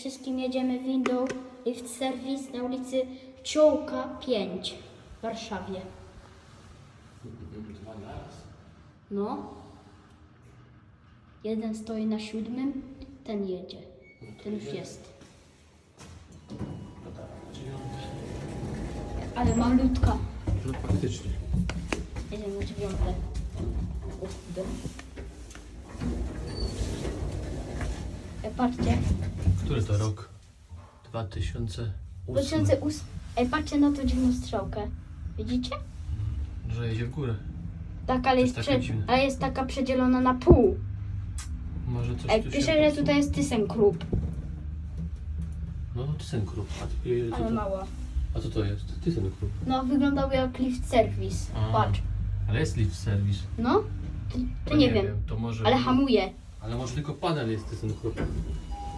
Wszystkim jedziemy windą Lift Service na ulicy Ciołka 5 w Warszawie. No. Jeden stoi na siódmym, ten jedzie. Ten już jest. Ale malutka. No faktycznie. Jedziemy na dziewiąte. Kurde. Patrzcie. Który to rok? 2008. 2008. Ej, patrzcie na tą dziwną strzałkę. Widzicie? Że jedzie w górę. Tak, ale jest, jest takie prze... dziwne. ale jest taka przedzielona na pół. Może coś Ej, tu pisze, się... że tutaj jest ThyssenKrupp, No, no ThyssenKrupp. A, ty- co ale to- mała. A co to jest? ThyssenKrupp. No, wyglądał jak lift service. A. Patrz. Ale jest lift service. No, to, to nie, wiem, To może... ale hamuje. Ale może tylko panel jest ThyssenKrupp.